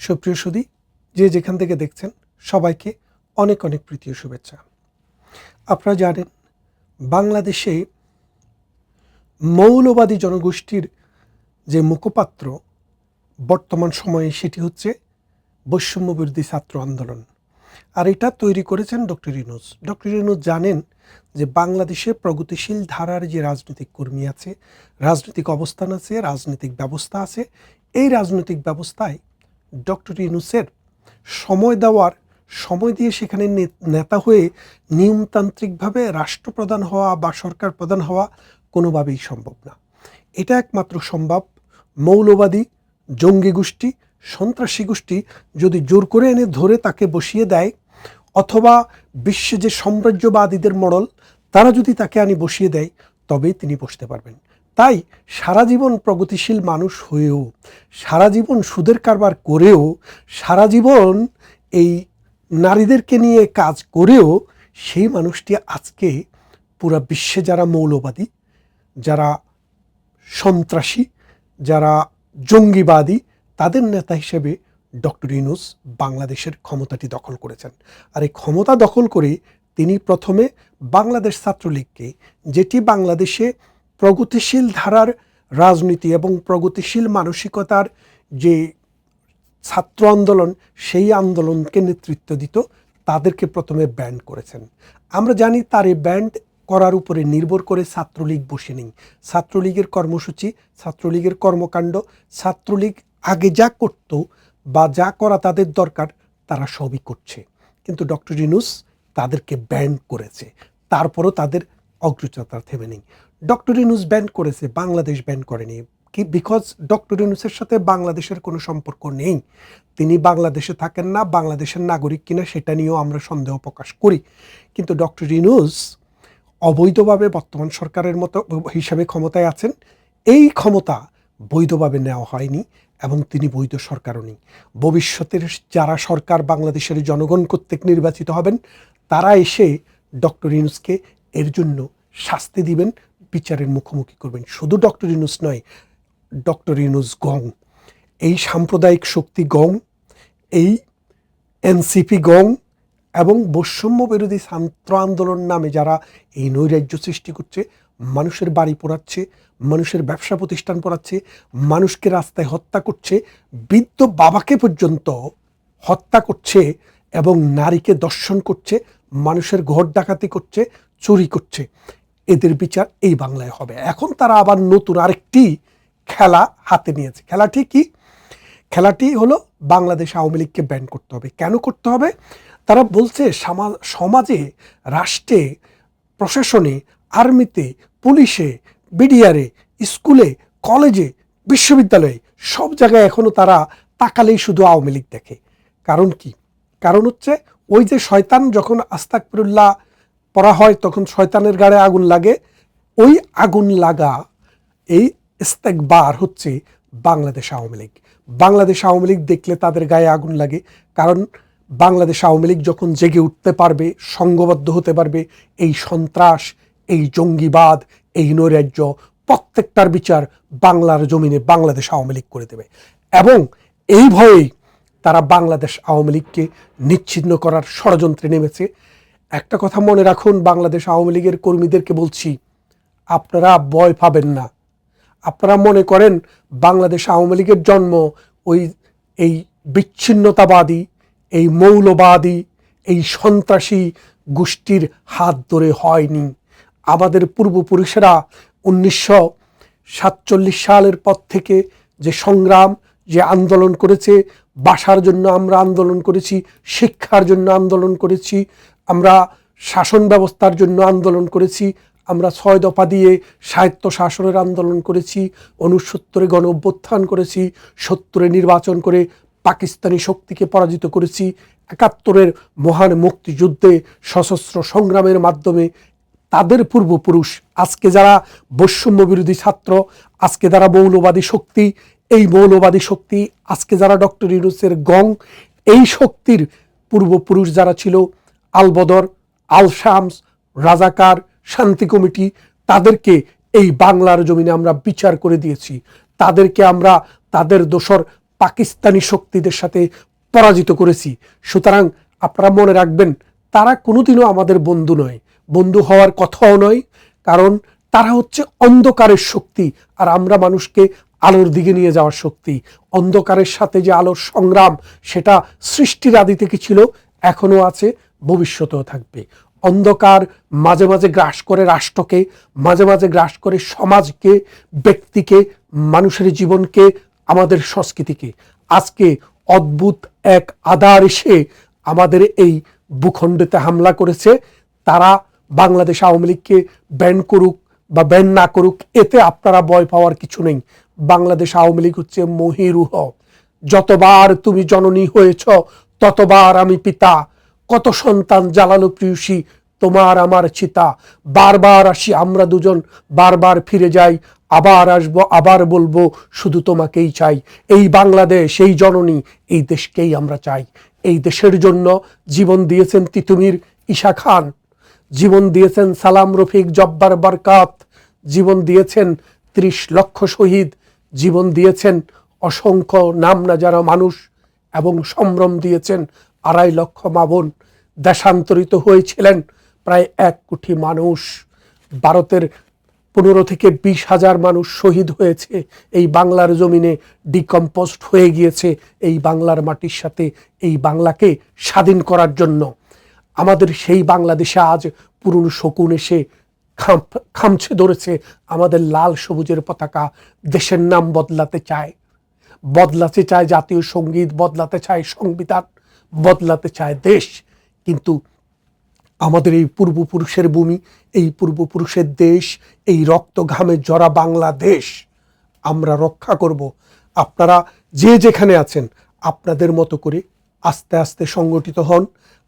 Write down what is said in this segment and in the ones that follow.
সুপ্রিয় সুদী, যে যেখান থেকে দেখছেন, সবাইকে অনেক অনেক প্রীতি ও শুভেচ্ছা। আপনারা জানেন, বাংলাদেশে মৌলবাদী জনগোষ্ঠীর যে মুখপাত্র বর্তমান সময়ে, সেটি হচ্ছে বৈষম্য বিরোধী ছাত্র আন্দোলন। আর এটা তৈরি করেছেন ডক্টর ইনুস ডক্টর ইনুস জানেন যে বাংলাদেশে প্রগতিশীল ধারার যে রাজনৈতিক কর্মী আছে, রাজনৈতিক অবস্থান আছে, রাজনৈতিক ব্যবস্থা আছে, এই রাজনৈতিক ব্যবস্থায় ডক্টর ইনুসের সময় দেওয়ার, সময় দিয়ে সেখানে নেতা হয়ে নিয়মতান্ত্রিকভাবে রাষ্ট্রপ্রধান হওয়া বা সরকার প্রধান হওয়া কোনোভাবেই সম্ভব না। এটা একমাত্র সম্ভব। মৌলবাদী, জঙ্গি গোষ্ঠী, সন্ত্রাসী গোষ্ঠী যদি জোর করে এনে ধরে তাকে বসিয়ে দেয়, অথবা বিশ্বে যে সাম্রাজ্যবাদীদের মডল তারা যদি তাকে আনি বসিয়ে দেয়, তবেই তিনি বসতে পারবেন। তাই সারা জীবন প্রগতিশীল মানুষ হয়েও, সারা জীবন সুদের কারবার করেও, সারা জীবন এই নারীদেরকে নিয়ে কাজ করেও সেই মানুষটি আজকে পুরা বিশ্বে যারা মৌলবাদী, যারা সন্ত্রাসী, যারা জঙ্গিবাদী, তাদের নেতা হিসেবে ডক্টর ইনুস বাংলাদেশের ক্ষমতাটি দখল করেছেন। আর এই ক্ষমতা দখল করে তিনি প্রথমে বাংলাদেশ ছাত্রলীগকে, যেটি বাংলাদেশে প্রগতিশীল ধারার রাজনীতি এবং প্রগতিশীল মানসিকতার যে ছাত্র আন্দোলন, সেই আন্দোলনকে নেতৃত্ব দিত, তাদেরকে প্রথমে ব্যান্ড করেছেন। আমরা জানি তার এই ব্যান্ড করার উপরে নির্ভর করে ছাত্রলীগ বসে নেই। ছাত্রলীগের কর্মসূচি, ছাত্রলীগের কর্মকাণ্ড, ছাত্রলীগ আগে যা করত বা যা করা তাদের দরকার, তারা সবই করছে। কিন্তু ডক্টর ইনুস তাদেরকে ব্যান্ড করেছে। তারপরও তাদের অগ্রযাত্রা থেমে নেই। ডক্টর ইনুস ব্যান্ড করেছে, বাংলাদেশ ব্যান্ড করেনি। কি বিকজ ডক্টর ইনুসের সাথে বাংলাদেশের কোনো সম্পর্ক নেই। তিনি বাংলাদেশে থাকেন না, বাংলাদেশের নাগরিক কিনা সেটা নিয়েও আমরা সন্দেহ প্রকাশ করি। কিন্তু ডক্টর ইনুস অবৈধভাবে বর্তমান সরকারের মতো হিসাবে ক্ষমতায় আছেন। এই ক্ষমতা বৈধভাবে নেওয়া হয়নি এবং তিনি বৈধ সরকারও নেই। ভবিষ্যতের যারা সরকার বাংলাদেশের জনগণ কর্তৃক নির্বাচিত হবেন, তারা এসে ডক্টর ইনুসকে এর জন্য শাস্তি দিবেন বিচারের মুখোমুখি করবেন। শুধু ডক্টর ইনুস নয়, ডক্টর ইনুস গং। এই সাম্প্রদায়িক শক্তি গং, এই এনসিপি গং এবং বৈষম্য বিরোধী ছাত্র আন্দোলন নামে যারা এই নৈরাজ্য সৃষ্টি করছে, মানুষের বাড়ি পোড়াচ্ছে, মানুষের ব্যবসা প্রতিষ্ঠান পোড়াচ্ছে, মানুষকে রাস্তায় হত্যা করছে, বৃদ্ধ বাবাকে পর্যন্ত হত্যা করছে এবং নারীকে দর্শন করছে, মানুষের ঘর ডাকাতি করছে, চুরি করছে। এদের বিচার এই বাংলায় হবে। এখন তারা আবার নতুন আরেকটি খেলা হাতে নিয়েছে। খেলাটি কি? খেলাটি হলো বাংলাদেশ আওয়ামী লীগকে ব্যান করতে হবে। কেন করতে হবে? তারা বলছে সমাজে, রাষ্ট্রে, প্রশাসনে, আর্মিতে, পুলিশে, বিডিআরে, স্কুলে, কলেজে, বিশ্ববিদ্যালয়ে, সব জায়গায় এখনও তারা তাকালেই শুধু আওয়ামী লীগ দেখে। কারণ কি? কারণ হচ্ছে, ওই যে শয়তান যখন আস্তাকফিরুল্লাহ পড়া হয় তখন শয়তানের গাড়ে আগুন লাগে। ওই আগুন লাগা, এই ইস্তেকবার হচ্ছে বাংলাদেশ আওয়ামী লীগ। বাংলাদেশ আওয়ামী লীগ দেখলে তাদের গায়ে আগুন লাগে, কারণ বাংলাদেশ আওয়ামী লীগ যখন জেগে উঠতে পারবে সংঘবদ্ধ হতে পারবে, এই সন্ত্রাস, এই জঙ্গিবাদ, এই নৈরাজ্য প্রত্যেকটার বিচার বাংলার জমিনে বাংলাদেশ আওয়ামী লীগ করে দেবে। এবং এই ভয়েই তারা বাংলাদেশ আওয়ামী লীগকে নিচ্ছিন্ন করার ষড়যন্ত্রে নেমেছে। একটা কথা মনে রাখুন, বাংলাদেশ আওয়ামী লীগের কর্মীদেরকে বলছি, আপনারা ভয় পাবেন না। আপনারা মনে করেন, বাংলাদেশ আওয়ামী লীগের জন্ম ওই, এই বিচ্ছিন্নতাবাদী, এই মৌলবাদী, এই সন্ত্রাসী গোষ্ঠীর হাত ধরে হয়নি। আমাদের পূর্বপুরুষেরা উনিশশো সাতচল্লিশ সালের পর থেকে যে সংগ্রাম, যে আন্দোলন করেছে, বাসার জন্য আমরা আন্দোলন করেছি, শিক্ষার জন্য আন্দোলন করেছি আমরা শাসন ব্যবস্থার জন্য আন্দোলন করেছি, আমরা ছয় দফা দিয়ে সাহিত্য শাসনের আন্দোলন করেছি অনুসত্তরে গণ অভ্যুত্থান করেছি, সত্তরে নির্বাচন করে পাকিস্তানি শক্তিকে পরাজিত করেছি, একাত্তরের মহান মুক্তিযুদ্ধে সশস্ত্র সংগ্রামের মাধ্যমে তাদের পূর্বপুরুষ, আজকে যারা বৈষম্য বিরোধী ছাত্র, আজকে যারা মৌলবাদী শক্তি, এই মৌলবাদী শক্তি, আজকে যারা ডক্টর ইউনুসের গং, এই শক্তির পূর্বপুরুষ যারা ছিল আলবদর আল শামস রাজাকার, শান্তি কমিটি, তাদেরকে এই বাংলার জমিনে আমরা বিচার করে দিয়েছি। তাদেরকে আমরা তাদের দোসর পাকিস্তানি শক্তিদের সাথে পরাজিত করেছি। সুতরাং আপনারা মনে রাখবেন, তারা কোনোদিনও আমাদের বন্ধু নয়। বন্ধু হওয়ার কথাও নয়, কারণ তারা হচ্ছে অন্ধকারের শক্তি আর আমরা মানুষকে আলোর দিকে নিয়ে যাওয়ার শক্তি। অন্ধকারের সাথে যে আলোর সংগ্রাম, সেটা সৃষ্টির আদি থেকে ছিল, এখনও আছে। ভবিষ্যতেও থাকবে। অন্ধকার মাঝে মাঝে গ্রাস করে রাষ্ট্রকে, মাঝে মাঝে গ্রাস করে সমাজকে, ব্যক্তিকে, মানুষের জীবনকে, আমাদের সংস্কৃতিকে। আজকে অদ্ভুত এক আধার এসে আমাদের এই ভূখণ্ডেতে হামলা করেছে। তারা বাংলাদেশ আওয়ামী লীগকে ব্যান করুক বা ব্যান না করুক, এতে আপনারা ভয় পাওয়ার কিছু নেই। বাংলাদেশ আওয়ামী লীগ হচ্ছে মহিরুহ। যতবার তুমি জননী হয়েছ, ততবার আমি পিতা। কত সন্তান জ্বালালো প্রিয়সী, তোমার আমার চিতা। বারবার আসি, আমরা দুজন বারবার ফিরে যাই, আবার আসব, আবার বলব, শুধু তোমাকেই চাই। এই বাংলাদেশ, এই জননী, এই দেশকেই আমরা চাই। এই দেশের জন্য জীবন দিয়েছেন তিতুমির ঈশা খান। জীবন দিয়েছেন সালাম রফিক জব্বার বরকাত। জীবন দিয়েছেন ত্রিশ লক্ষ শহীদ। জীবন দিয়েছেন অসংখ্য নাম না যারা মানুষ এবং সম্ভ্রম দিয়েছেন আড়াই লক্ষ মাবন দেশান্তরিত হয়েছিলেন প্রায় এক কোটি মানুষ। ভারতের পনেরো থেকে বিশ হাজার মানুষ শহীদ হয়েছে। এই বাংলার জমিনে ডিকম্পোস্ট হয়ে গিয়েছে এই বাংলার মাটির সাথে। এই বাংলাকে স্বাধীন করার জন্য। আমাদের সেই বাংলাদেশে আজ পুরনো শকুন এসে খাম খামছে ধরেছে। আমাদের লাল সবুজের পতাকা দেশের নাম বদলাতে চায়। বদলাতে চায় জাতীয় সংগীত, বদলাতে চায় সংবিধান, বদলাতে চায় দেশ। কিন্তু আমাদের এই পূর্বপুরুষের ভূমি, এই পূর্বপুরুষের দেশ, এই রক্ত ঘামে জরা বাংলাদেশ, আমরা রক্ষা করব। আপনারা যে যেখানে আছেন, আপনাদের মতো করে আস্তে আস্তে সংগঠিত হন।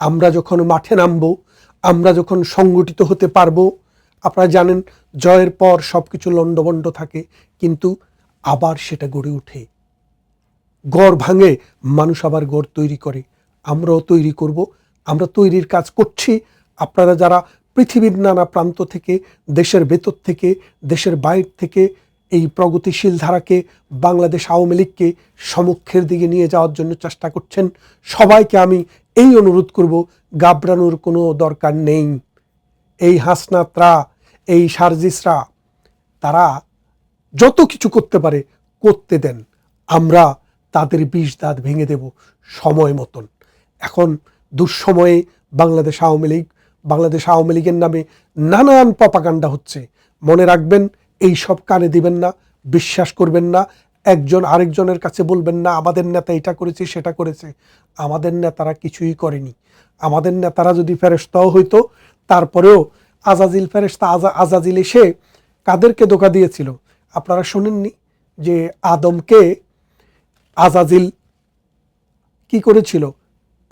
আমরা যখন মাঠে নামব, আমরা যখন সংগঠিত হতে পারব, আপনারা জানেন, জয়ের পর সব কিছু লণ্ডভণ্ড থাকে, কিন্তু আবার সেটা গড়ে ওঠে। গড় ভাঙে, মানুষ আবার গড় তৈরি করে। আমরাও তৈরি করব আমরা তৈরির কাজ করছি। আপনারা যারা পৃথিবীর নানা প্রান্ত থেকে, দেশের ভেতর থেকে, দেশের বাইর থেকে এই প্রগতিশীল ধারাকে বাংলাদেশ আওয়ামী লীগকে সমক্ষের দিকে নিয়ে যাওয়ার জন্য চেষ্টা করছেন, সবাইকে আমি এই অনুরোধ করব গাবড়ানোর কোনো দরকার নেই। এই হাসনাতরা, এই সার্জিসরা, তারা যত কিছু করতে পারে, করতে দেন। আমরা তাদের বিষ দাঁত ভেঙে দেব সময় মতন। এখন দুঃসময়ে বাংলাদেশ আওয়ামী লীগ, বাংলাদেশ আওয়ামী লীগের নামে নানান পপাকাণ্ডা হচ্ছে। মনে রাখবেন, এই সব কানে দিবেন না, বিশ্বাস করবেন না, একজন আরেকজনের কাছে বলবেন না, আমাদের নেতা এটা করেছে, সেটা করেছে। আমাদের নেতারা কিছুই করেনি। আমাদের নেতারা যদি ফেরেস্তাও হইতো, তারপরেও আজাজিল ফেরেস্তা আজা, আজাজিল এসে কাদেরকে ধোকা দিয়েছিল? আপনারা শোনেননি যে আদমকে আজাজিল কি করেছিল?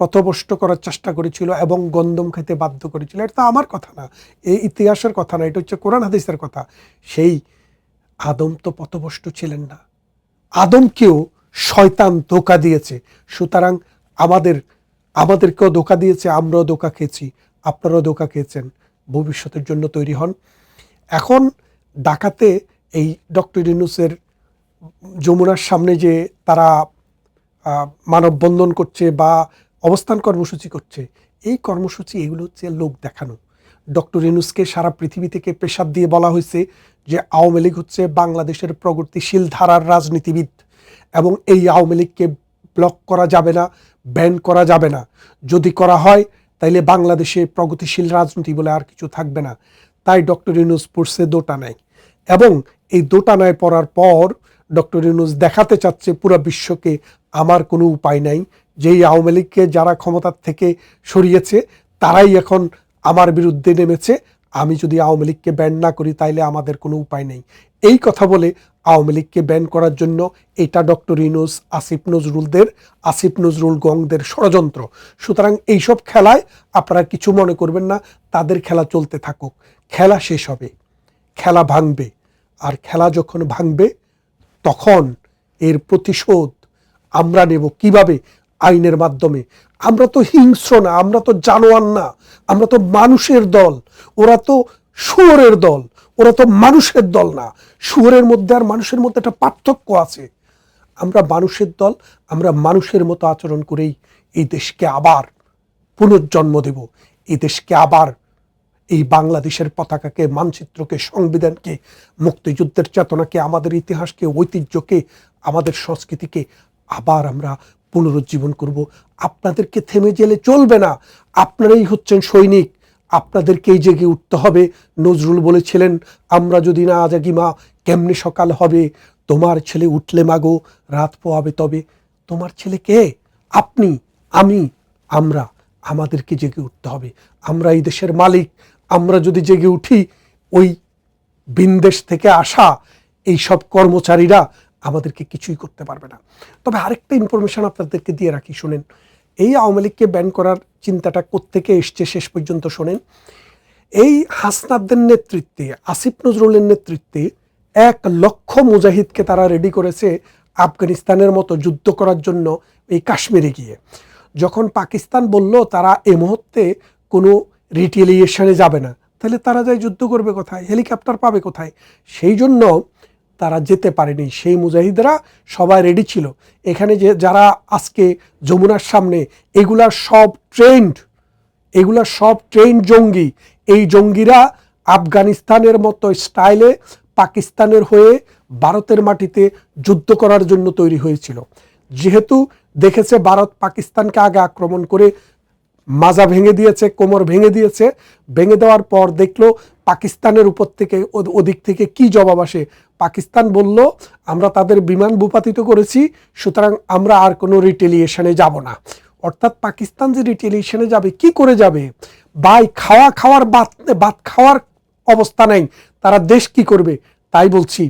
পথভ্রষ্ট করার চেষ্টা করেছিল এবং গন্দম খেতে বাধ্য করেছিল। এটা তো আমার কথা না, এই ইতিহাসের কথা না, এটা হচ্ছে কোরআন হাদিসের কথা। সেই আদম তো পথভ্রষ্ট ছিলেন না। আদমকেও শয়তান ধোকা দিয়েছে। সুতরাং আমাদের, আমাদেরকেও ধোকা দিয়েছে, আমরাও ধোকা খেয়েছি, আপনারাও ধোকা খেয়েছেন, ভবিষ্যতের জন্য তৈরি হন। এখন ডাকাতে এই ডক্টর ইউনুসের যমুনার সামনে যে তারা মানববন্ধন করছে বা অবস্থান কর্মসূচি করছে। এই কর্মসূচি এগুলো হচ্ছে লোক দেখানো। ডক্টর ইনুসকে সারা পৃথিবী থেকে পেশাব দিয়ে বলা হয়েছে যে আওয়ামী লীগ হচ্ছে বাংলাদেশের প্রগতিশীল ধারার রাজনীতিবিদ এবং এই আওয়ামী লীগকে ব্লক করা যাবে না ব্যান করা যাবে না। যদি করা হয়, তাইলে বাংলাদেশে প্রগতিশীল রাজনীতি বলে আর কিছু থাকবে না। তাই ডক্টর ইউনুস পড়ছে দোটানায় এবং এই দোটা দোটানায় পড়ার পর ডক্টর ইউনুস দেখাতে চাচ্ছে পুরো বিশ্বকে, আমার কোনো উপায় নাই যেই আওয়ামী লীগকে যারা ক্ষমতার থেকে সরিয়েছে, তারাই এখন আমার বিরুদ্ধে নেমেছে। আমি যদি আওয়ামী লীগকে ব্যান না করি, তাইলে আমাদের কোনো উপায় নেই। এই কথা বলে আওয়ামী লীগকে ব্যান করার জন্য এটা ডক্টর ইনুস আসিফ নজরুলদের, আসিফ নজরুল গংদের ষড়যন্ত্র। সুতরাং এইসব খেলায় আপনারা কিছু মনে করবেন না, তাদের খেলা চলতে থাকুক। খেলা শেষ হবে, খেলা ভাঙবে। আর খেলা যখন ভাঙবে, তখন এর প্রতিশোধ আমরা নেব। কীভাবে? আইনের মাধ্যমে। আমরা তো হিংস্র না, আমরা তো জানোয়ার না, আমরা তো মানুষের দল, ওরা তো শুয়োরের দল, ওরা তো মানুষের দল না। শুয়োরের মধ্যে আর মানুষের মধ্যে একটা পার্থক্য আছে। আমরা মানুষের দল, আমরা মানুষের মতো আচরণ করেই এই দেশকে আবার পুনর্জন্ম দেব। এই দেশকে আবার এই বাংলাদেশের পতাকাকে, মানচিত্রকে, সংবিধানকে, মুক্তিযুদ্ধের চেতনাকে, আমাদের ইতিহাসকে, ঐতিহ্যকে, আমাদের সংস্কৃতিকে আবার আমরা পুনরুজ্জীবন করব। আপনাদেরকে থেমে গেলে চলবে না। আপনারাই হচ্ছেন সৈনিক। আপনাদেরকেই জেগে উঠতে হবে। নজরুল বলেছিলেন, আমরা যদি না জাগি মা, কেমনি সকাল হবে? তোমার ছেলে উঠলে মাগো রাত পোয়াবে তবে। তোমার ছেলে কে? আপনি, আমি, আমরা। আমাদেরকে জেগে উঠতে হবে। আমরা এই দেশের মালিক। আমরা যদি জেগে উঠি, ওই বিন্দেশ থেকে আসা, এই সব কর্মচারীরা আমাদেরকে কিছুই করতে পারবে না। তবে আরেকটা ইনফরমেশন আপনাদেরকে দিয়ে রাখি, শোনেন। এই আওয়ামী লীগকে ব্যান করার চিন্তাটা কোত্থেকে এসছে শেষ পর্যন্ত শোনেন? এই হাসনাদদের নেতৃত্বে, আসিফ নজরুলের নেতৃত্বে এক লক্ষ মুজাহিদকে তারা রেডি করেছে আফগানিস্তানের মতো যুদ্ধ করার জন্য এই কাশ্মীরে গিয়ে। যখন পাকিস্তান বলল, তারা এ মুহূর্তে কোনো রিটেলিয়েশনে যাবে না, তাহলে তারা যায় যুদ্ধ করবে কোথায়? হেলিকপ্টার পাবে কোথায়? সেই জন্য তারা যেতে পারেনি। সেই মুজাহিদরা সবাই রেডি ছিল। এখানে যে যারা আজকে যমুনার সামনে, এগুলা সব ট্রেন্ড এগুলা সব ট্রেন জঙ্গি। এই জঙ্গিরা আফগানিস্তানের মতো স্টাইলে পাকিস্তানের হয়ে ভারতের মাটিতে যুদ্ধ করার জন্য তৈরি হয়েছিল। যেহেতু দেখেছে ভারত পাকিস্তানকে আগে আক্রমণ করে মাজা ভেঙে দিয়েছে, কোমর ভেঙে দিয়েছে, ভেঙে দেওয়ার পর দেখল পাকিস্তানের উপর থেকে ওদিক থেকে কি জবাব আসে? পাকিস্তান বলল, আমরা তাদের বিমান ভূপাতিত করেছি, সুতরাং আমরা আর কোনো রিটেলিয়েশনে যাব না। অর্থাৎ পাকিস্তান যে রিটেলিয়েশনে যাবে, কি করে যাবে? বাই খাওয়া খাওয়ার বাত বাত খাওয়ার অবস্থা নেই, তারা দেশ কি করবে? তাই বলছি,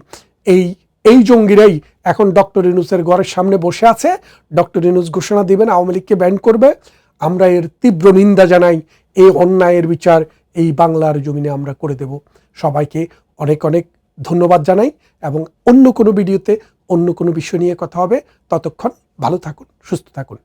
এই এই জঙ্গিরাই এখন ডক্টর ইনুসের ঘরের সামনে বসে আছে। ডক্টর ইনুস ঘোষণা দিবেন, আওয়ামী লীগকে ব্যান করবে। আমরা এর তীব্র নিন্দা জানাই, এই অন্যায়ের বিচার এই বাংলার জমিনে আমরা করে দেব। সবাইকে অনেক অনেক ধন্যবাদ জানাই এবং অন্য কোনো ভিডিওতে অন্য কোনো বিষয় নিয়ে কথা হবে। ততক্ষণ ভালো থাকুন, সুস্থ থাকুন।